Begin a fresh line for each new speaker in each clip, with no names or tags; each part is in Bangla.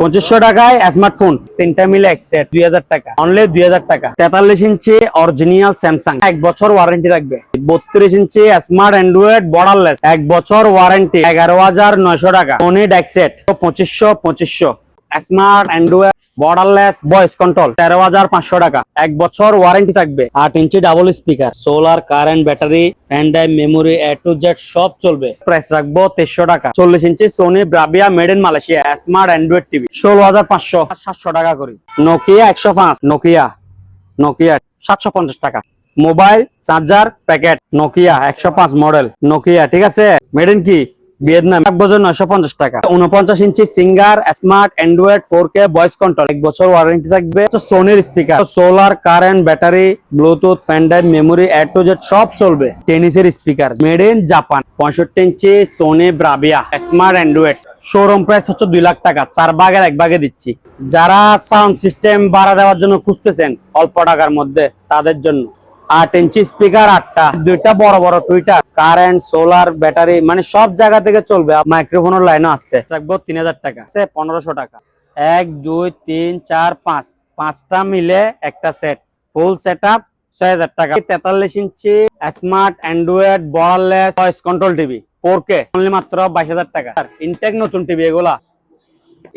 পঁচিশশো টাকায় স্মার্টফোন তিনটা মিলে এক সেট দুই হাজার টাকা। অনলি দুই হাজার টাকা। তেতাল্লিশ ইঞ্চি অরিজিনাল স্যামসাং এক বছর ওয়ারেন্টি থাকবে। বত্রিশ ইঞ্চি স্মার্ট অ্যান্ড্রয়েড বর্ডারলেস এক বছর ওয়ারেন্টি এগারো হাজার নয়শো টাকা। সোনি এক সেট পঁচিশশো। পঁচিশশো smart android borderless voice control তেরো হাজার পাঁচশো টাকা। এক বছর ওয়ারেন্টি থাকবে। আট inch double speaker solar current battery fan memory A to Z সব চলবে। প্রাইস রাখব তেইশশো টাকা। চল্লিশ inch Sony Bravia made in Malaysia smart android TV ষোলো হাজার পাঁচশো। সাতশো টাকা করি। নোকিয়া একশো পাঁচ নোকিয়া নোকিয়া সাতশো পঞ্চাশ টাকা। মোবাইল চার্জার প্যাকেট নোকিয়া একশো পাঁচ মডেল নোকিয়া ঠিক আছে? মেড ইন কি? ভিয়েতনাম, এক বছর নয়শো পঞ্চাশ টাকা। উনপঞ্চাশ inch Singer, smart android four K, voice control. এক বছর ওয়ারেন্টি থাকবে। সোনির speaker solar current battery bluetooth fan drive memory A to Z সব চলবে। টেনিসের স্পিকার মেড ইন জাপান পঁয়ষট্টি inch Sony Bravia smart android. Showroom price হচ্ছে দুই লাখ টাকা। চার ভাগের এক ভাগে দিচ্ছি। যারা সাউন্ড সিস্টেম ভাড়া দেওয়ার জন্য খুঁজতেছেন, অল্প টাকার মধ্যে তাদের জন্য। আট ইঞ্চি স্পিকার আটটা, দুইটা বড় বড় টুইটার কারেন্ট সোলার ব্যাটারি মানে সব জায়গা থেকে চলবে। মাইক্রোফোনের লাইনও আসছে রাখব তিন হাজার টাকা। পনেরোশো টাকা। এক, দুই, তিন, চার, পাঁচ। পাঁচটা মিলে একটা সেট ফুল সেট আপ ছয় হাজার টাকা। তেতাল্লিশ inch smart Android wireless voice control TV four K only মাত্র বাইশ হাজার টাকা। ইনটেক নতুন টিভি এগুলা।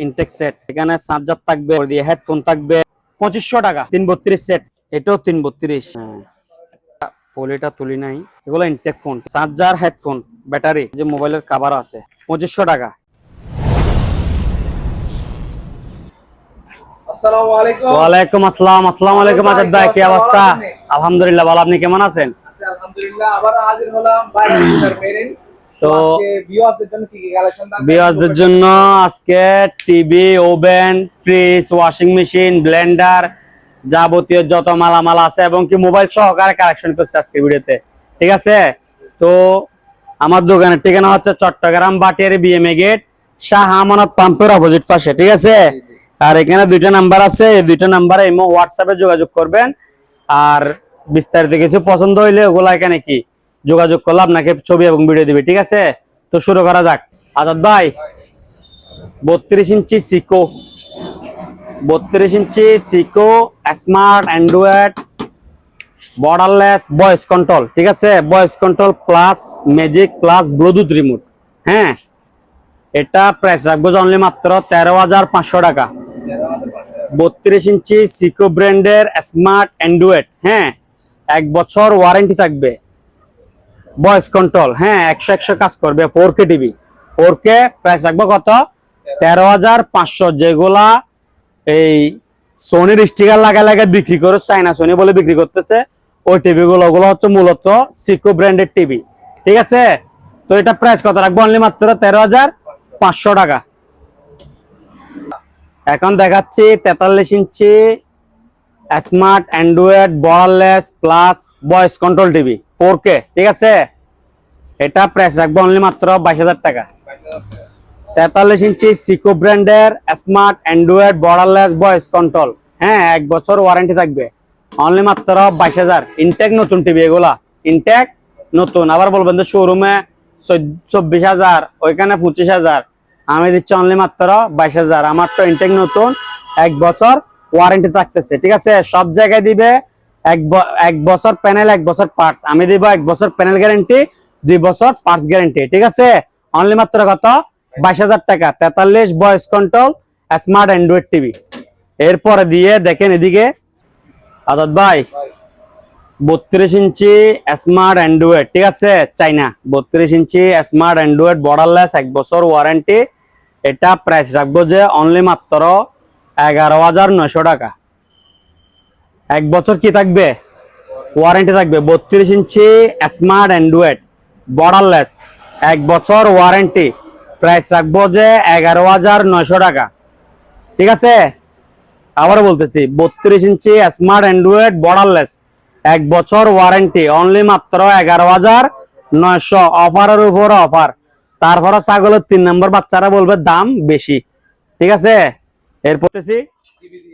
ইনটেক সেট এখানে চার্জার থাকবে হেডফোন থাকবে। পঁচিশশো টাকা। তিন বত্রিশ সেট এটাও তিন বত্রিশ। পলিটা তুলি নাই। এগুলো intact phone charger headphone battery যে মোবাইলের কাভার আছে পঁচিশশো টাকা। ওয়ালাইকুম আসসালাম আসসালামু আলাইকুম আজাদ ভাই কি অবস্থা? আলহামদুলিল্লাহ ভালো। আপনি কেমন আছেন?
আলহামদুলিল্লাহ আবার হাজির হলাম।
তো
জন্য
আজকে TV oven fridge washing machine blender যাবতীয় যত মালামাল আছে এবং কি মোবাইল সহকারে কালেকশন করছে আজকে ভিডিওতে। ঠিক আছে? তো আমার দোকানের ঠিকানা হচ্ছে চট্টগ্রাম বাটিয়ারি বিএমএ গেট শাহ আমানত পাম্পের অপোজিট পাশে, ঠিক আছে? আর এখানে দুইটা নাম্বার আছে, এই দুইটা নাম্বারে এমো হোয়াটসঅ্যাপে যোগাযোগ করবেন। আর বিস্তারিত কিছু পছন্দ হইলে ওগুলা এখানে কি? যোগাযোগ করলে আপনাকে ছবি এবং ভিডিও দিবে, ঠিক আছে? তো শুরু করা যাক। আজাদ ভাই, বত্রিশ ইঞ্চি সিকো বত্রিশ ইঞ্চি সিকো smart Android borderless voice control ঠিক আছে? Voice control plus magic plus Bluetooth remote হ্যাঁ? এটা প্রাইস রাখব অনলি মাত্র তেরো হাজার পাঁচশো টাকা। বত্রিশ ইঞ্চি সিকো ব্র্যান্ডের স্মার্ট অ্যান্ড্রয়েড হ্যাঁ? এক বছর ওয়ারেন্টি থাকবে। ভয়েস কন্ট্রোল হ্যাঁ? একশো একশো কাজ করবে four K TV four K price রাখব কত? তেরো হাজার পাঁচশো, যেগুলা এই সোনির স্টিকার লাগা লাগা বিক্রি করে চাইনা সোনি বলে বিক্রি করতেছে। ওই টিভি গুলো, ওগুলো হচ্ছে মূলত সিকো ব্র্যান্ডের টিভি ঠিক আছে? তো এটা প্রাইস কত রাখব? অনলি মাত্র তেরো হাজার পাঁচশো টাকা। এখন দেখাচ্ছি তেতাল্লিশ inch smart Android wireless plus voice control TV four K ঠিক আছে? এটা প্রাইস রাখব অনলি মাত্র বাইশ হাজার টাকা। তেতাল্লিশ ইঞ্চি সিকো ব্র্যান্ডের smart Android borderless voice control হ্যাঁ এক বছর ওয়ারেন্টি থাকবে। অনলি মাত্র বাইশ হাজার। ইনটেক নতুন টিভি এগুলা। ইনটেক নতুন। আবার বলবেন যে শোরুমে চব্বিশ হাজার, ওইখানে পঁচিশ হাজার। আমি দিচ্ছি অনলি মাত্র বাইশ হাজার। আমার তো ইনটেক নতুন। এক বছর ওয়ারেন্টি থাকতেছে। ঠিক আছে? সব জায়গায় দিবে। এক এক বছর প্যানেল এক বছর পার্টস আমি দিব এক বছর প্যানেল গ্যারেন্টি দুই বছর পার্টস গ্যারেন্টি ঠিক আছে? অনলি মাত্র কত? বাইশ হাজার টাকা। তেতাল্লিশ voice control smart Android TV এরপরে দিয়ে দেখেন এদিকে, আজাদ ভাই, বত্রিশ ইঞ্চি স্মার্ট অ্যান্ড্রয়েড ঠিক আছে? চাইনা, বত্রিশ ইঞ্চি স্মার্ট অ্যান্ড্রয়েড বর্ডারলেস এক বছর ওয়ারেন্টি এটা প্রাইস রাখব যে অনলি মাত্র এগারো হাজার নয়শো টাকা। এক বছর কি থাকবে? ওয়ারেন্টি থাকবে। বত্রিশ ইঞ্চি স্মার্ট অ্যান্ড্রয়েড বর্ডারলেস এক বছর ওয়ারেন্টি প্রাইস রাখব যে এগারো হাজার নয়শো টাকা। ঠিক আছে? আবার বলতেছি, বত্রিশ ইঞ্চি স্মার্ট অ্যান্ড্রয়েড বর্ডারলেস এক বছর ওয়ারেন্টি অনলি মাত্র এগারো হাজার নয়শো অফারের উপর অফার। তারপরে ছাগলের তিন নম্বর বাচ্চারা বলবে দাম বেশি। ঠিক আছে? এরপর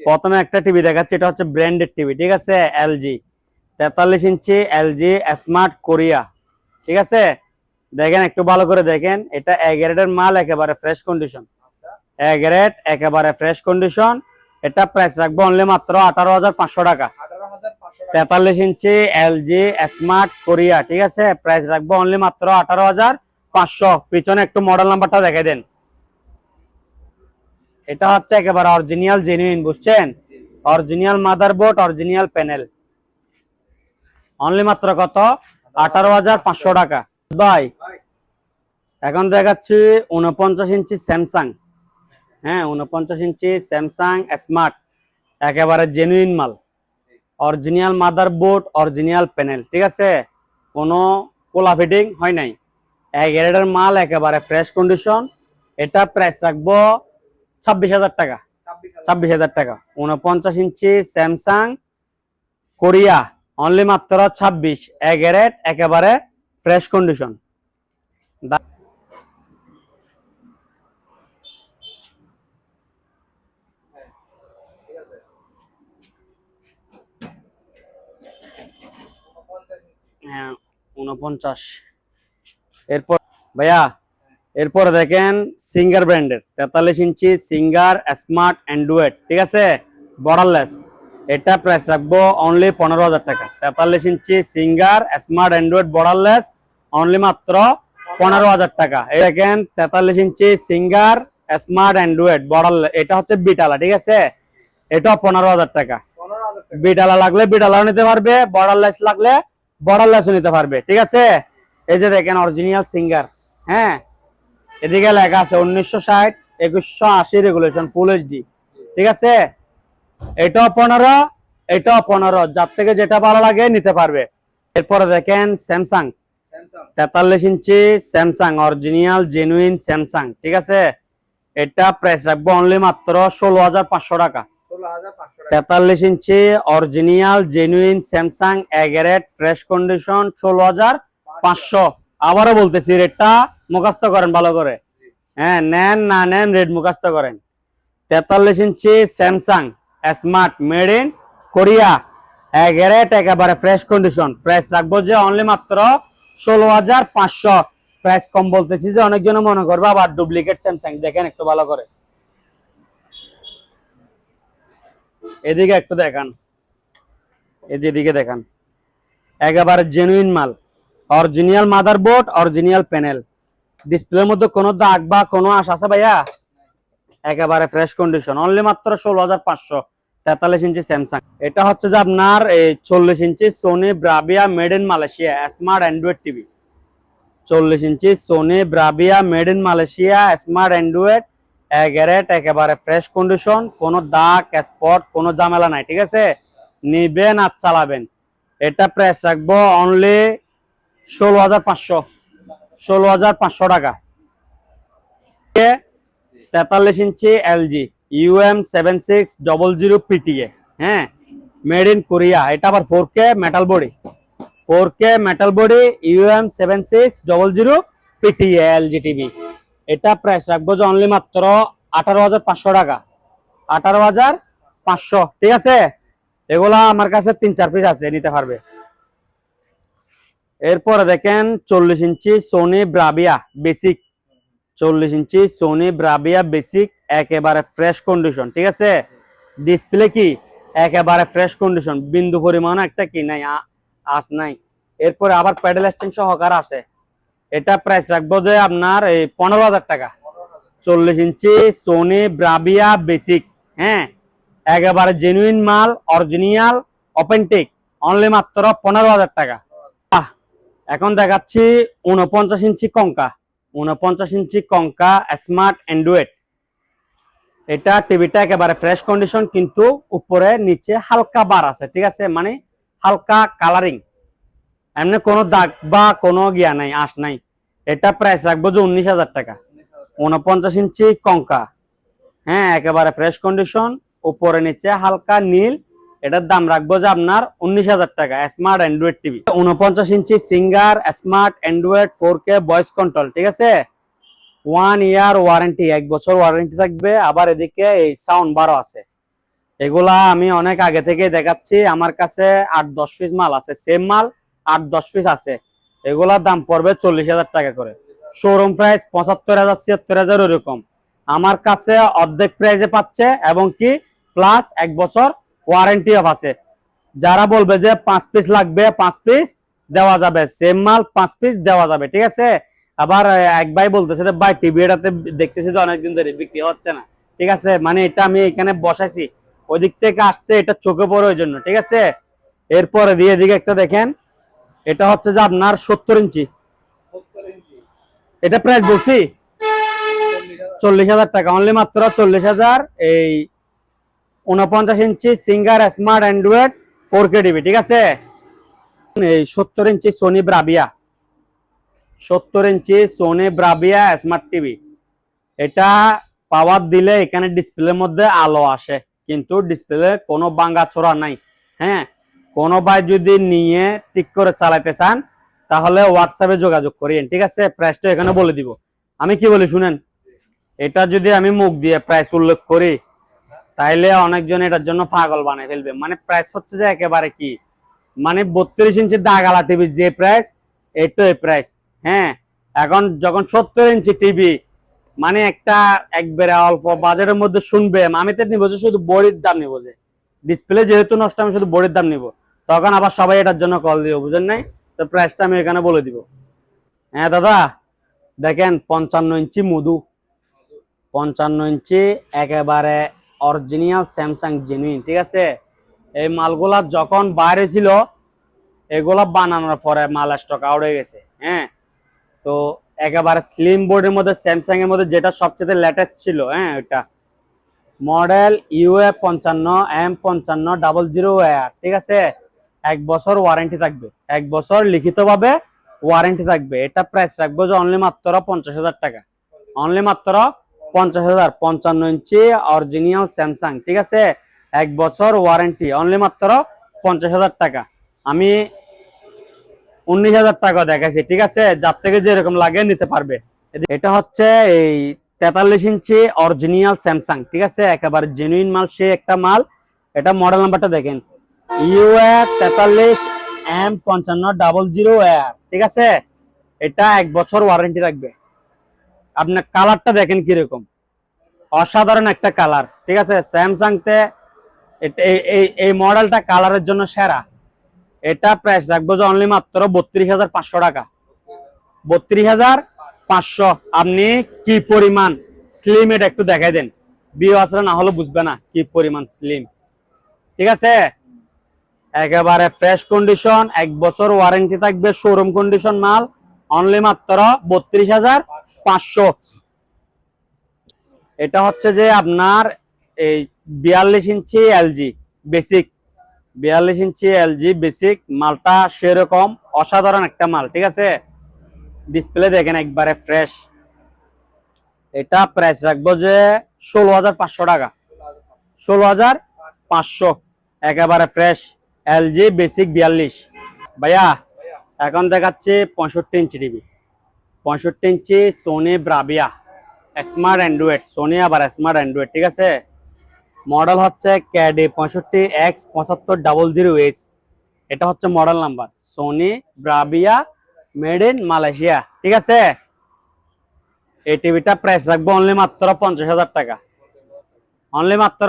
প্রথমে একটা টিভি দেখাচ্ছি, এটা হচ্ছে ব্র্যান্ডেড টিভি ঠিক আছে? এলজি তেতাল্লিশ ইঞ্চি এলজি স্মার্ট কোরিয়া ঠিক আছে? দেখেন একটু ভালো করে দেখেন। এটা এগারেটের মাল একেবারে ফ্রেশ কন্ডিশন এক রেট একেবারে ফ্রেশ কন্ডিশন এটা প্রাইস রাখব অনলি মাত্র আঠারো হাজার পাঁচশো টাকা। তেতাল্লিশ ইঞ্চি এলজি স্মার্ট কোরিয়া ঠিক আছে? প্রাইস রাখব অনলি মাত্র আঠারো হাজার পাঁচশো। পিছনে একটু মডেল নাম্বারটা দেখে দেন। এটা হচ্ছে একেবারে অরিজিনাল জেনুইন বুঝছেন? Original motherboard original panel only মাত্র কত? আঠারো হাজার পাঁচশো টাকা। ভাই এখন দেখাচ্ছি উনপঞ্চাশ ইঞ্চি স্যামসাং। হ্যাঁ উনপঞ্চাশ ইঞ্চি স্যামসাং স্মার্ট, একেবারে জেনুইন মাল। অরিজিনাল মাদারবোর্ড অরিজিনাল প্যানেল ঠিক আছে? কোনো কোলা ফিটিং হয় নাই। এক গ্রেডের মাল একেবারে ফ্রেশ কন্ডিশন এটা প্রাইস রাখব ছাব্বিশ হাজার টাকা।
ছাব্বিশ হাজার
টাকা। উনপঞ্চাশ ইঞ্চি স্যামসাং কোরিয়া অনলি মাত্র ছাব্বিশ। এক গ্রেড একেবারে ফ্রেশ কন্ডিশন
ঠিক আছে উনপঞ্চাশ ইঞ্চি।
হ্যাঁ উনপঞ্চাশ এরপর ভাইয়া এরপরে দেখেন সিঙ্গার ব্র্যান্ডের তেতাল্লিশ ইঞ্চি সিঙ্গার স্মার্ট অ্যান্ড্রয়েড ঠিক আছে? বর্ডারলেস এটা প্রাইস রাখব অনলি পনেরো হাজার টাকা। তেতাল্লিশ inch Singer smart Android borderless only মাত্র পনেরো হাজার টাকা। এই দেখেন তেতাল্লিশ inch Singer smart Android borderless এটা হচ্ছে বিটালা ঠিক আছে? এটা পনেরো হাজার টাকা। বিডালা লাগলে বিডালাও নিতে পারবে বর্ডারলেস লাগলে বর্ডারলেসও নিতে পারবে, ঠিক আছে? এই যে দেখেন অরিজিনাল সিঙ্গার হ্যাঁ? এদিকে লেখা আছে উনিশশো ষাট, একুশশো আশি রেগুলেশন ফুল এইচডি ঠিক আছে? এটাও পনেরো এটাও পনেরো, যার থেকে যেটা ভালো লাগে নিতে পারবে। এরপরে দেখেন স্যামসাং
স্যামসাং
তেতাল্লিশ inch Samsung original genuine Samsung ঠিক আছে? এটা প্রাইস রাখব অনলি মাত্র ষোলো হাজার পাঁচশো টাকা। তেতাল্লিশ ইঞ্চি original genuine Samsung এগারেট fresh condition ষোলো হাজার পাঁচশো। আবারও বলতেছি রেটটা মুখাস্ত করেন ভালো করে। হ্যাঁ নেন না নেন রেট মুখাস্ত করেন। তেতাল্লিশ inch Samsung smart made in Korea এগারেট একেবারে ফ্রেশ কন্ডিশন প্রাইস রাখব যে অনলি মাত্র ষোলো হাজার পাঁচশো। প্রাইস কম বলতেছি যে অনেকজন মনে করবে আবার ডুপ্লিকেট স্যামসাং দেখেন একটু ভালো করে। এদিকে একটু দেখান। এই যেদিকে দেখান। একেবারে জেনুইন মাল। অরিজিনাল মাদারবোর্ড অরিজিনাল প্যানেল ডিসপ্লের মধ্যে কোনো দাগ বা কোনো আশ আছে ভাইয়া? একেবারে ফ্রেশ কন্ডিশন অনলি মাত্র ষোলো হাজার পাঁচশো। তেতাল্লিশ ইঞ্চি স্যামসাং এটা হচ্ছে যে আপনার এই চল্লিশ inch Sony Bravia made in Malaysia smart Android TV চল্লিশ inch Sony Bravia made in Malaysia smart Android এগারেট, একেবারে ফ্রেশ কন্ডিশন কোনো দাগ স্পট কোনো ঝামেলা নাই, ঠিক আছে? নিবেন আর চালাবেন। এটা প্রাইস রাখব অনলি ষোলো হাজার পাঁচশো, ষোলো হাজার পাঁচশো টাকা। তেতাল্লিশ inch LG UM seven six double zero PTA হ্যাঁ? মেড ইন কোরিয়া এটা আবার four K metal body four K metal body UM seven six double zero PTA LG TV এটা প্রাইস রাখব যে অনলি মাত্র আঠারো হাজার পাঁচশো টাকা। আঠারো হাজার পাঁচশো, ঠিক আছে? এগুলা আমার কাছে তিন, চার পিস আছে, নিতে পারবে। এরপরে দেখেন চল্লিশ ইঞ্চি সোনি ব্রাবিয়া বেসিক চল্লিশ ইঞ্চি সোনি ব্রাবিয়া বেসিক একেবারে ফ্রেশ কন্ডিশন ঠিক আছে? ডিসপ্লে কি? একেবারে ফ্রেশ কন্ডিশন বিন্দু পরিমাণ একটা কি নাই আস নাই। এরপরে আবার প্যাডেল স্ট্যান্ড সহকার আছে। এটা প্রাইস রাখব যে আপনার এই পনেরো হাজার টাকা। চল্লিশ ইঞ্চি সোনি ব্রাবিয়া বেসিক হ্যাঁ? একেবারে জেনুইন মাল অরিজিনাল অপেন্টিক অনলি মাত্র পনেরো হাজার টাকা। এখন দেখাচ্ছি উনপঞ্চাশ ইঞ্চি কঙ্কা। উনপঞ্চাশ ইঞ্চি কঙ্কা স্মার্ট অ্যান্ড্রয়েড এটা টিভিটা একেবারে ফ্রেশ কন্ডিশন কিন্তু উপরে, নিচে হালকা বার আছে, ঠিক আছে? মানে হালকা কালারিং এমনি কোনো দাগ বা কোনো গিয়া নাই, আশ নাই। এটা প্রাইস রাখব যে উনিশ হাজার টাকা। উনপঞ্চাশ ইঞ্চি কঙ্কা। হ্যাঁ একেবারে ফ্রেশ কন্ডিশন উপরে নিচে হালকা নীল। এটার দাম রাখব যে আপনার উনিশ হাজার টাকা স্মার্ট অ্যান্ড্রয়েড টিভি উনপঞ্চাশ inch Singer smart Android four K voice control ঠিক আছে? ওয়ান ইয়ার ওয়ারেন্টি এক বছর ওয়ারেন্টি থাকবে। আবার এদিকে এই সাউন্ড বারো আছে। এগুলা আমি অনেক আগে থেকে দেখাচ্ছি। আমার কাছে আট দশ পিস মাল আছে সেম মাল। আট দশ পিস আছে। এগুলার দাম পড়বে চল্লিশ হাজার টাকা করে। শোরুম প্রাইস পঁচাত্তর হাজার, ছিয়াত্তর হাজার ওরকম আমার কাছে অর্ধেক প্রাইজে পাচ্ছে এবং কি প্লাস এক বছর ওয়ারেন্টি অফ আছে। যারা বলবে যে পাঁচ পিস লাগবে, পাঁচ পিস দেওয়া যাবে। সেম মাল, পাঁচ পিস দেওয়া যাবে, ঠিক আছে? আবার এক ভাই বলতেছে যে, ভাই টিভি এটাতে দেখতেছি যে অনেকদিন ধরে বিক্রি হচ্ছে না। ঠিক আছে? মানে এটা আমি এখানে বসাইছি। ওই দিক থেকে আসতে এটা চোখে পড়ে ওই জন্য, ঠিক আছে? এরপরে দিয়ে দিকে একটা দেখেন। এটা হচ্ছে যে আপনার
সত্তর ইঞ্চি।
এটা প্রাইস বলছি? চল্লিশ হাজার টাকা। অনলি মাত্র চল্লিশ হাজার, এই উনপঞ্চাশ inch Singer smart Android four K DB ঠিক আছে? এই সত্তর ইঞ্চি সোনি ব্রাবিয়া সত্তর inch Sony Bravia smart TV এটা পাওয়ার দিলে এখানে ডিসপ্লের মধ্যে আলো আসে, কিন্তু ডিসপ্লে কোনো বাঙ্গা ছোড়া নাই। হ্যাঁ? কোনো ভাই যদি নিয়ে ঠিক করে চালাতে চান, তাহলে হোয়াটসঅ্যাপে যোগাযোগ করিয়েন, ঠিক আছে? প্রাইসটা এখানে বলে দিব। আমি কি বলি, শুনেন? এটা যদি আমি মুখ দিয়ে প্রাইস উল্লেখ করি, তাইলে অনেকজন এটার জন্য পাগল বানিয়ে ফেলবে। মানে প্রাইস হচ্ছে যে একেবারে কি? মানে বত্রিশ ইঞ্চি দাগালা টিভি যে প্রাইস এটো এই প্রাইস হ্যাঁ? এখন যখন সত্তর ইঞ্চি টিভি মানে একটা একবারে অল্প বাজারের মধ্যে শুনবে, আমি তো নিবো যে শুধু বড়ির দাম নিবো যে। ডিসপ্লে যেহেতু নষ্ট, আমি শুধু বড়ির দাম নিবো। তখন আবার সবাই এটার জন্য কল দিও বুঝেন নাই? তো প্রাইসটা আমি এখানে বলে দিব। হ্যাঁ দাদা, দেখেন পঞ্চান্ন ইঞ্চি মধু। পঞ্চান্ন ইঞ্চি একেবারে অরিজিনাল স্যামসাং জেনুইন ঠিক আছে? এই মালগুলা যখন বাইরে ছিল, এগুলা বানানোর পরে মাল স্টক আউট হয়ে গেছে হ্যাঁ? তো একেবারে স্লিম বোর্ডের মধ্যে স্যামসাং এর মধ্যে যেটা সবচেয়ে লেটেস্ট ছিল হ্যাঁ ওটা মডেল ইউএ পঞ্চান্ন এম পঞ্চান্ন ডাবল জিরো ঠিক আছে? এক বছর ওয়ারেন্টি থাকবে। এক বছর লিখিতভাবে ওয়ারেন্টি থাকবে। এটা প্রাইস রাখব যে অনলি মাত্র পঞ্চাশ হাজার টাকা। অনলি মাত্র পঞ্চাশ হাজার, পঞ্চান্ন ইঞ্চি অরিজিনাল স্যামসাং ঠিক আছে? এক বছর ওয়ারেন্টি অনলি মাত্র পঞ্চাশ হাজার টাকা। আমি উনিশ হাজার টাকা দেখাইছি, ঠিক আছে? যার থেকে যেরকম লাগে নিতে পারবে। এটা হচ্ছে এই তেতাল্লিশ ইঞ্চি অরিজিনাল স্যামসাং ঠিক আছে? একেবারে জেনুইন মাল, সে একটা মাল। এটা মডেল নাম্বারটা দেখেন। ইউএ তেতাল্লিশ এম পঞ্চান্ন ডাবল জিরো এয়ার ঠিক আছে? এটা এক বছর ওয়ারেন্টি থাকবে। আপনার কালারটা দেখেন কীরকম। অসাধারণ একটা কালার, ঠিক আছে? স্যামসাং তে এই- এই এই মডেলটা কালারের জন্য সেরা। এটা প্রাইস রাখব যে অনলি মাত্র বত্রিশ হাজার পাঁচশো টাকা। বত্রিশ হাজার পাঁচশো। আপনি কি পরিমাণ স্লিম এটা একটু দেখাই দেন। বিয়ে আসলে না হলে বুঝবে না কি পরিমাণ স্লিম ঠিক আছে? একেবারে ফ্রেশ কন্ডিশন এক বছর ওয়ারেন্টি থাকবে শোরুম কন্ডিশন মাল অনলি মাত্র বত্রিশ হাজার পাঁচশো। এটা হচ্ছে যে আপনার এই বিয়াল্লিশ ইঞ্চি এলজি বেসিক বিয়াল্লিশ ইঞ্চি এলজি বেসিক মালটা সেরকম অসাধারণ একটা মাল, ঠিক আছে? ডিসপ্লে দেখেন একবারে ফ্রেশ এটা প্রাইস রাখব যে ষোলো হাজার পাঁচশো টাকা। ষোলো হাজার পাঁচশো, একেবারে ফ্রেশ এলজি বেসিক বিয়াল্লিশ। ভাইয়া, এখন দেখাচ্ছে পঁয়ষট্টি ইঞ্চি টিভি পঁয়ষট্টি inch Sony Bravia smart android Sony আবার স্মার্ট অ্যান্ড্রয়েড ঠিক আছে? মডেল হচ্ছে ক্যাডে পঁয়ষট্টি এক্স পঁচাত্তর ডাবল জিরো এইচ এটা হচ্ছে model number Sony Bravia made in Malaysia ঠিক আছে? এই টিভিটা প্রাইস রাখব অনলি মাত্র পঞ্চাশ হাজার টাকা। অনলি মাত্র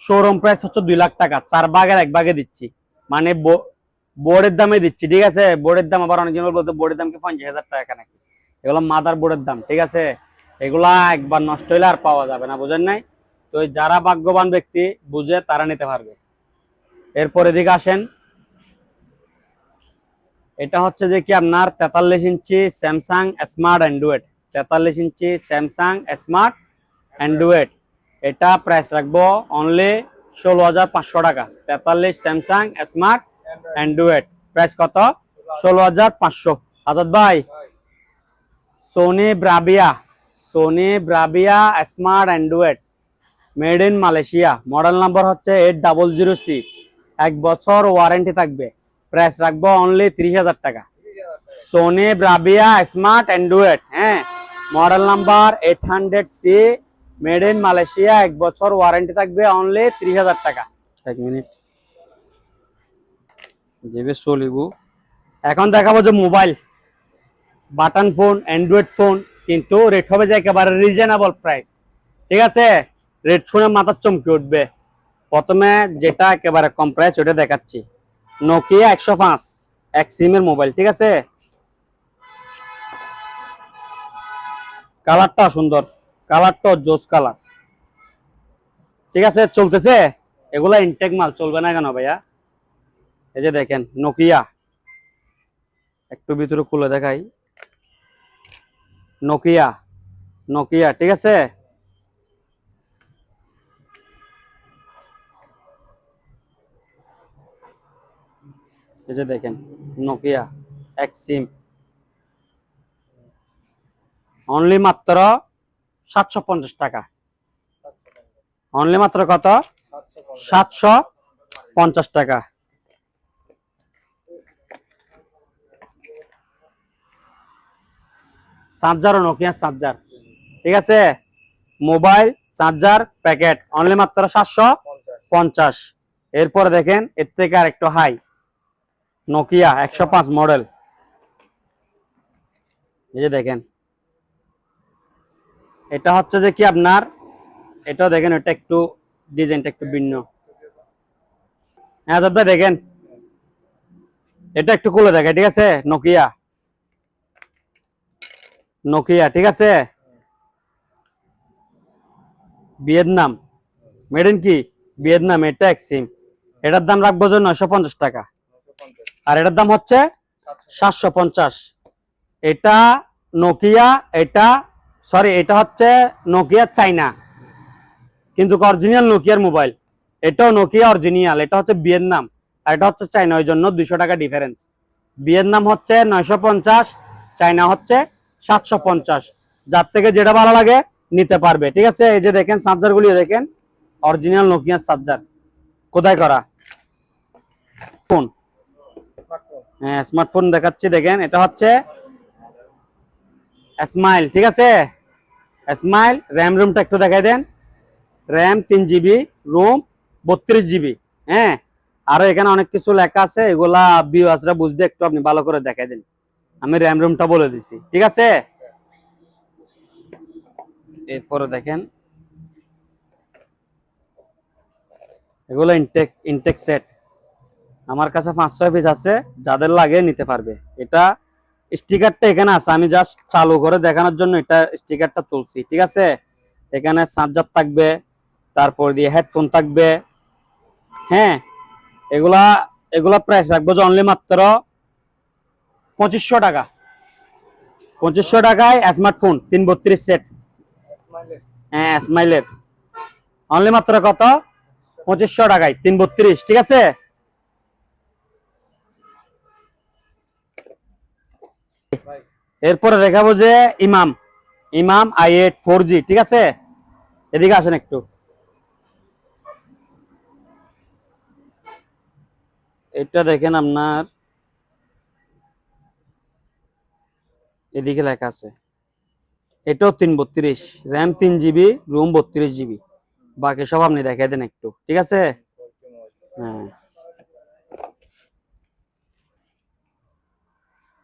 শোরুম প্রাইস হচ্ছে দুই লাখ টাকা। চার ভাগের এক ভাগে দিচ্ছি। মানে বোর্ডের দামে দিচ্ছি, ঠিক আছে? বোর্ডের দাম আবার অনেকজন বলতে বোর্ডের দাম কি পঞ্চাশ হাজার টাকা নাকি? এগুলো মাদার বোর্ডের দাম, ঠিক আছে? এগুলা একবার নষ্ট হইলে আর পাওয়া যাবে না, বুঝেন নাই? তো যারা ভাগ্যবান ব্যক্তি, বুঝে তারা নিতে পারবে। এরপর এদিকে আসেন। এটা হচ্ছে যে কি আপনার তেতাল্লিশ ইঞ্চি স্যামসাং স্মার্ট অ্যান্ড্রয়েড। তেতাল্লিশ ইঞ্চি স্যামসাং স্মার্ট অ্যান্ড্রয়েড। এটা প্রাইস রাখব অনলি ষোলো হাজার পাঁচশো টাকা। তেতাল্লিশ স্যামসাং স্মার্ট অ্যান্ড্রয়েড প্রাইস কত? ষোলো হাজার পাঁচশো। আজাদ ভাই Sony Bravia Sony Bravia smart Android made in Malaysia model number হচ্ছে এইট ডাবল জিরো সি এক বছর ওয়ারেন্টি থাকবে। প্রাইস রাখব অনলি তিরিশ হাজার টাকা। সোনি ব্রাবিয়া স্মার্ট অ্যান্ড্রয়েড হ্যাঁ model number eight hundred C made in Malaysia এক বছর ওয়ারেন্টি থাকবে অনলি ত্রিশ হাজার টাকা। এক মিনিট। যেবে চলিব এখন দেখাবো যে mobile button phone Android phone কিন্তু রেট হবে যে একেবারে রিজনেবল প্রাইস ঠিক আছে? রেট শুনে মাথার চমকে উঠবে। প্রথমে যেটা একেবারে কম প্রাইস ওটা দেখাচ্ছি। নোকিয়া একশো পাঁচ এক সিমের মোবাইল ঠিক আছে? কালারটা সুন্দর। কালারটা জোস কালার। ঠিক আছে, চলতেছে? এগুলা ইনটেক মাল, চলবে না কেন ভাইয়া? এই যে দেখেন নোকিয়া একটু ভিতরে খুলে দেখাই। নোকিয়া নোকিয়া ঠিক আছে? এই যে দেখেন নোকিয়া এক সিম অনলি মাত্র সাতশো পঞ্চাশ টাকা। অনলি মাত্র কত? সাতশো পঞ্চাশ টাকা। চার্জারও নোকিয়া চার্জার ঠিক আছে? মোবাইল চার্জার প্যাকেট অনলি মাত্র সাতশো পঞ্চাশ। এরপরে দেখেন, এর থেকে আর একটু হাই নোকিয়া একশো পাঁচ মডেল এই যে দেখেন। এটা হচ্ছে যে কি আপনার? এটা দেখেন, এটা একটু ডিজাইনটা একটু ভিন্ন। হ্যাঁ ভাই, দেখেন। এটা একটু খুলে দেখে ঠিক আছে? নোকিয়া নোকিয়া ঠিক আছে? ভিয়েতনাম মেড ইন কি? ভিয়েতনাম এটা এক সিম এটার দাম রাখব যে নয়শো পঞ্চাশ টাকা। আর এটার দাম হচ্ছে সাতশো পঞ্চাশ। এটা নোকিয়া এটা সরি এটা হচ্ছে নোকিয়া চাইনা কিন্তু অরিজিনাল নোকিয়ার মোবাইল এটাও নোকিয়া অরিজিনাল এটা হচ্ছে ভিয়েতনাম আর এটা হচ্ছে চাইনা ওই জন্য দুইশো টাকা ডিফারেন্স ভিয়েতনাম হচ্ছে নয়শো পঞ্চাশ চাইনা হচ্ছে সাতশো পঞ্চাশ। যার থেকে যেটা ভালো লাগে নিতে পারবে। ঠিক আছে? এই যে দেখেন চার্জার গুলি দেখেন। অরিজিনাল নোকিয়ার চার্জার কোথায় করা? ফোন হ্যাঁ স্মার্টফোন দেখাচ্ছি দেখেন। এটা হচ্ছে স্মাইল ঠিক আছে? স্মাইল র্যাম রুমটা একটু দেখাই দেন। র্যাম তিন জিবি রুম বত্রিশ জিবি হ্যাঁ? আরও এখানে অনেক কিছু লেখা আছে, এগুলা বিওয়াসরা বুঝবে, একটু আপনি ভালো করে দেখাই দেন। আমি র্যাম রুমটা বলে দিছি, ঠিক আছে? এরপরে দেখেন। এগুলো ইনটেক ইনটেক সেট আমার কাছে পাঁচ ছয় পিস আছে, যাদের লাগে নিতে পারবে। এটা স্টিকারটা এখানে আছে। আমি জাস্ট চালু করে দেখানোর জন্য এটা স্টিকারটা তুলছি, ঠিক আছে? এখানে চার্জার থাকবে, তারপর দিয়ে হেডফোন থাকবে। হ্যাঁ এগুলা এগুলা প্রাইস রাখব যে অনলি মাত্র পঁচিশশো টাকা। পঁচিশশো টাকায় স্মার্টফোন তিন বত্রিশ সেট হ্যাঁ স্মাইলের অনলি মাত্র কত? পঁচিশশো টাকায় তিন বত্রিশ ঠিক আছে? এরপরে দেখাবো যে ইমাম। ইমাম আই এইট ফোর জি ঠিক আছে? এদিকে আসেন একটু। এটা দেখেন আপনার, এদিকে লেখা আছে। এটাও তিন বত্রিশ, র্যাম তিন জিবি, রুম বত্রিশ জিবি। বাকি সব আপনি দেখাই দেন একটু, ঠিক আছে? হ্যাঁ।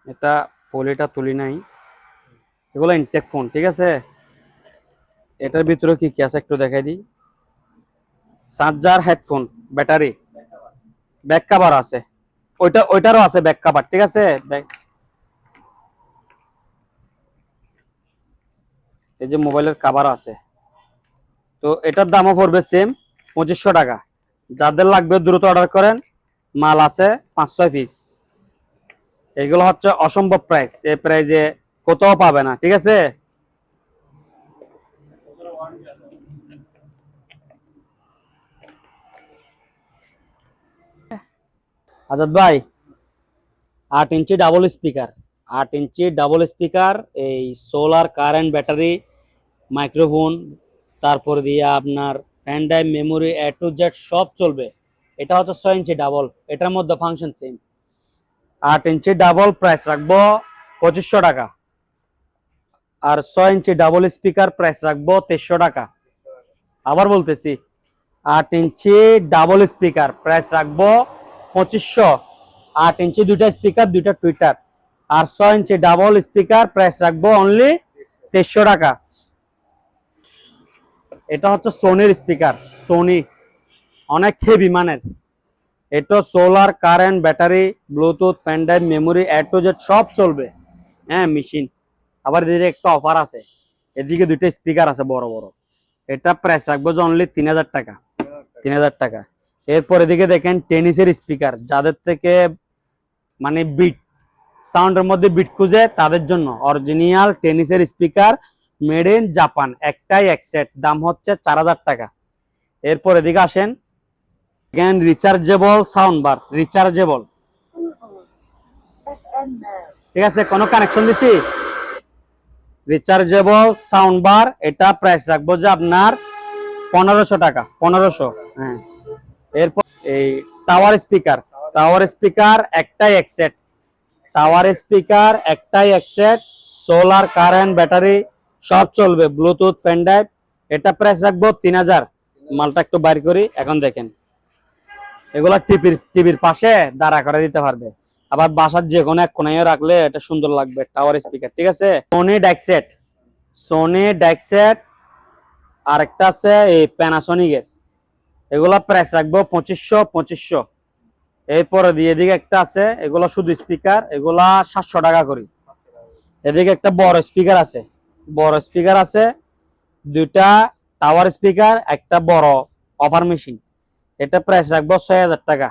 এটা পলিটা তুলি নাই। এগুলো ইনটেক ফোন ঠিক আছে? এটার ভিতরে কি কি আছে একটু দেখাই দিই। Charger headphone battery back cover আছে। ওইটা, ওইটারও আছে ব্যাক কাভার ঠিক আছে? এই যে মোবাইলের কাভার আছে। তো এটার দামও পড়বে সেম পঁচিশশো টাকা। যাদের লাগবে দ্রুত অর্ডার করেন, মাল আছে পাঁচ ছয় পিস এগুলো হচ্ছে অসম্ভব প্রাইস এই প্রাইজে কোথাও পাবে না, ঠিক আছে? আজাদ ভাই, আট ইঞ্চি ডাবল স্পিকার আট ইঞ্চি ডাবল স্পিকার এই সোলার কারেন্ট ব্যাটারি মাইক্রোফোন তারপর দিয়ে আপনার pen drive memory A to Z সব চলবে। এটা হচ্ছে ছয় ইঞ্চি ডাবল এটার মধ্যে ফাংশন সেম আট ইঞ্চি ডাবল প্রাইস রাখব পঁচিশশো টাকা। আর ছয় ইঞ্চি ডাবল স্পিকার প্রাইস রাখব তেইশশো টাকা। আবার বলতেছি, আট ইঞ্চি ডাবল স্পিকার প্রাইস রাখব পঁচিশশো। আট ইঞ্চি দুইটা স্পিকার দুইটা টুইটার আর ছয় ইঞ্চি ডাবল স্পিকার প্রাইস রাখব অনলি তেইশশো টাকা। এটা হচ্ছে সোনির স্পিকার সোনি অনেক হেভি মানের। এটা solar current battery Bluetooth pen drive memory A to Z সব চলবে। হ্যাঁ মেশিন আবার এদিকে একটা অফার আছে। এদিকে দুইটা স্পিকার আছে, বড় বড়। এটা প্রাইস রাখব যে অনলি তিন হাজার টাকা। তিন হাজার টাকা। এরপর এদিকে দেখেন টেনিসের স্পিকার যাদের থেকে মানে বিট সাউন্ডের মধ্যে বিট খুঁজে, তাদের জন্য। অরিজিনাল টেনিসের স্পিকার মেড ইন জাপান একটাই এক সেট দাম হচ্ছে চার হাজার টাকা। এরপর এদিকে আসেন। এখানে রিচার্জেবল সাউন্ড বার রিচার্জেবল ঠিক আছে, কোনো কানেকশন দিছি? রিচার্জেবল সাউন্ড বার এটা প্রাইস রাখব যে আপনার পনেরোশো টাকা, পনেরোশো হ্যাঁ। এরপর এই টাওয়ার স্পিকার টাওয়ার স্পিকার একটাই এক সেট টাওয়ার স্পিকার একটাই এক সেট সোলার কারেন্ট ব্যাটারি সব চলবে ব্লুটুথ ফ্যান ড্রাইভ এটা প্রাইস রাখব তিন হাজার। মালটা একটু বাইর করি, এখন দেখেন। এগুলা টিভির টিভির পাশে দাঁড়া করে দিতে পারবে। আবার বাসার যে কোনো এক কোনায় রাখলে এটা সুন্দর লাগবে টাওয়ার স্পিকার ঠিক আছে? সোনি ড্যাকসেট সোনি ড্যাকসেট আরেকটা আছে এই প্যানাসনিকের এগুলা প্রাইস রাখব পঁচিশশো পঁচিশশো। এরপরে দিয়ে এদিকে একটা আছে, এগুলো শুধু স্পিকার এগুলা সাতশো টাকা করি। এদিকে একটা বড় স্পিকার আছে। বড় স্পিকার আছে, দুইটা টাওয়ার স্পিকার একটা বড় অফার মেশিন এটা প্রাইস রাখব ছয় হাজার টাকা।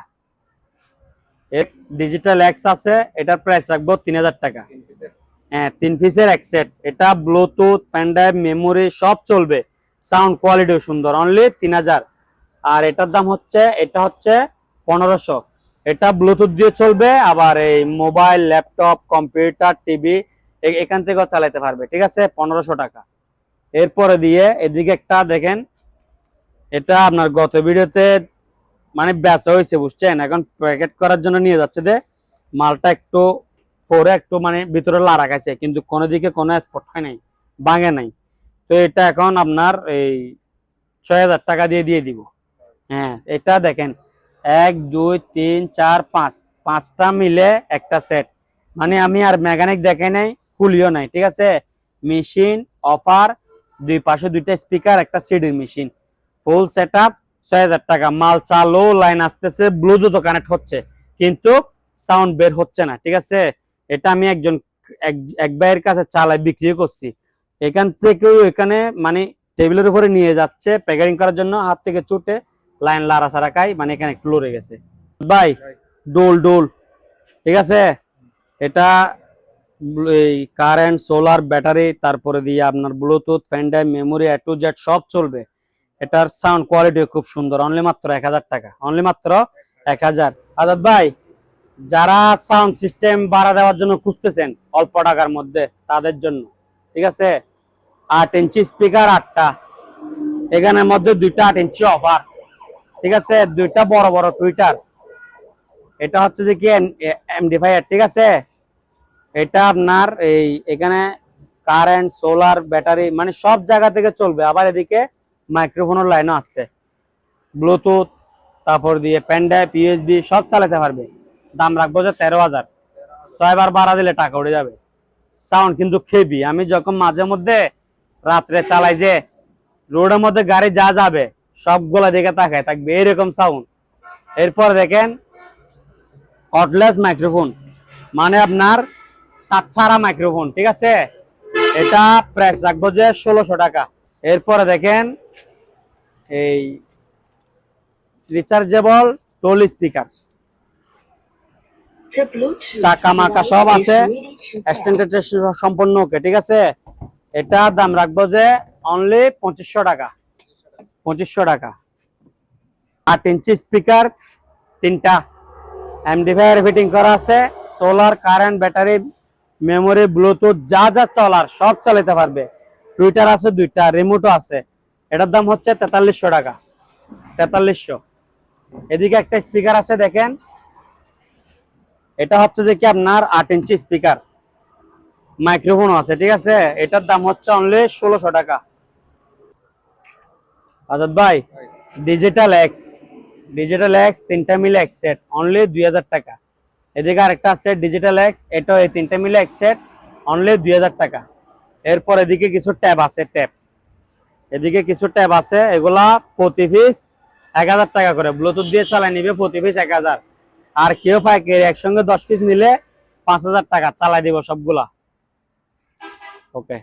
এর ডিজিটাল এক্স আছে এটার প্রাইস রাখব তিন হাজার টাকা। হ্যাঁ তিন পিসের এক সেট এটা ব্লুটুথ ফ্যান ড্রাইভ মেমোরি সব চলবে। সাউন্ড কোয়ালিটিও সুন্দর অনলি তিন হাজার। আর এটার দাম হচ্ছে এটা হচ্ছে পনেরোশো। এটা ব্লুটুথ দিয়ে চলবে আবার এই মোবাইল ল্যাপটপ কম্পিউটার টিভি এখান থেকেও চালাতে পারবে ঠিক আছে? পনেরোশো টাকা। এরপরে দিয়ে এদিকে একটা দেখেন এটা আপনার গত ভিডিওতে মানে বেচা হয়েছে, বুঝছেন? এখন প্যাকেট করার জন্য নিয়ে যাচ্ছে যে মালটা একটু পরে একটু মানে ভিতরে লাড়া গেছে কিন্তু কোনো দিকে কোনো স্পট হয় নাই, ভাঙে নাই। তো এটা এখন আপনার এই ছয় হাজার টাকা দিয়ে দিয়ে দিব। হ্যাঁ এটা দেখেন, এক, দুই, তিন, চার, পাঁচ, পাঁচটা মিলে একটা সেট মানে আমি আর মেকানিক দেখে নাই, খুলিও নাই, ঠিক আছে? মেশিন অফার দুই পাশে দুইটা স্পিকার একটা সিডির মেশিন ফুল সেট আপ ছয় হাজার টাকা। মাল চালো লাইন আসতেছে ব্লুটুথ কানেক্ট হচ্ছে। কিন্তু সাউন্ড বের হচ্ছে না, ঠিক আছে? এটা আমি একজন, এক- ভাইয়ের কাছে চালাই বিক্রি করছি। এখান থেকেও এখানে মানে টেবিলের উপরে নিয়ে যাচ্ছে প্যাকেটিং করার জন্য, হাত থেকে চুটে লাইন লারা সারা খাই মানে এখানে একটু লড়ে গেছে। ভাই, ডোল ডোল, ঠিক আছে? এটা এই কারেন্ট সোলার ব্যাটারি তারপরে দিয়ে আপনার Bluetooth pen drive memory A to Z সব চলবে। এটার সাউন্ড কোয়ালিটি খুব সুন্দর অনলি মাত্র এক হাজার টাকা অনলি মাত্র এক হাজার। আজাদ ভাই, যারা সাউন্ড সিস্টেম বাড়া দেওয়ার জন্য খুঁজতেছেন অল্প টাকার মধ্যে, তাদের জন্য, ঠিক আছে? আট ইঞ্চি স্পিকার আটটা, এখানের মধ্যে দুইটা আট ইঞ্চি অফার ঠিক আছে? দুইটা বড় বড় টুইটার এটা হচ্ছে যে কি এমডি ফাইভ ঠিক আছে? এটা আপনার এই, এখানে কারেন্ট সোলার ব্যাটারি মানে সব জায়গা থেকে চলবে। আবার এদিকে মাইক্রোফোনের লাইনও আসছে। ব্লুটুথ তারপর দিয়ে প্যান্ডাইপ ইউএসবি সব চালাতে পারবে। দাম রাখব যে তেরো হাজার। ছয়বার বাড়া দিলে টাকা উঠে যাবে। সাউন্ড কিন্তু খেবি আমি যখন মাঝে মধ্যে রাত্রে চালাই যে রোডের মধ্যে গাড়ি যা যাবে, সবগুলা দিকে তাকায় থাকবে। এরকম সাউন্ড এরপর দেখেন কটলেস মাইক্রোফোন মানে আপনার তাছাড়া মাইক্রোফোন ঠিক আছে? এটা প্রাইস রাখব যে ষোলোশো টাকা। এরপরে দেখেন এই রিচার্জেবল টোল স্পিকার চাকা মাকা সব আছে। সম্পূর্ণ ওকে ঠিক আছে? এটা দাম রাখব যে অনলি পঁচিশশো টাকা। পঁচিশশো টাকা। আট ইঞ্চি স্পিকার তিনটা এমডিফায়ার ফিটিং করা আছে। Solar current battery memory Bluetooth যা যা চলার, সব চালাতে পারবে। টুইটার আছে দুইটা, রিমোটও আছে। এটার দাম হচ্ছে তেতাল্লিশশো টাকা। তেতাল্লিশশো। এদিকে একটা স্পিকার আছে, দেখেন। এটা হচ্ছে যে কি আপনার আট ইঞ্চি স্পিকার। মাইক্রোফোনও আছে, ঠিক আছে? এটার দাম হচ্ছে অনলি ষোলোশো টাকা। আজাদ ভাই ডিজিটাল এক্স ডিজিটাল এক্স তিনটা মিলে এক সেট অনলি দুই হাজার টাকা। এদিকে আরেকটা আছে ডিজিটাল এক্স এটাও এই তিনটা মিলে এক সেট অনলি দুই হাজার টাকা। এরপর এদিকে কিছু ট্যাব আছে, ট্যাব। এদিকে কিছু ট্যাব আছে, এগুলা প্রতি পিস এক হাজার টাকা করে। ব্লুটুথ দিয়ে চালাই নিবে প্রতি পিস এক হাজার। আর কেউ পাইকারি, একসঙ্গে দশ পিস নিলে পাঁচ হাজার টাকা চালাই দিব সবগুলা। ওকে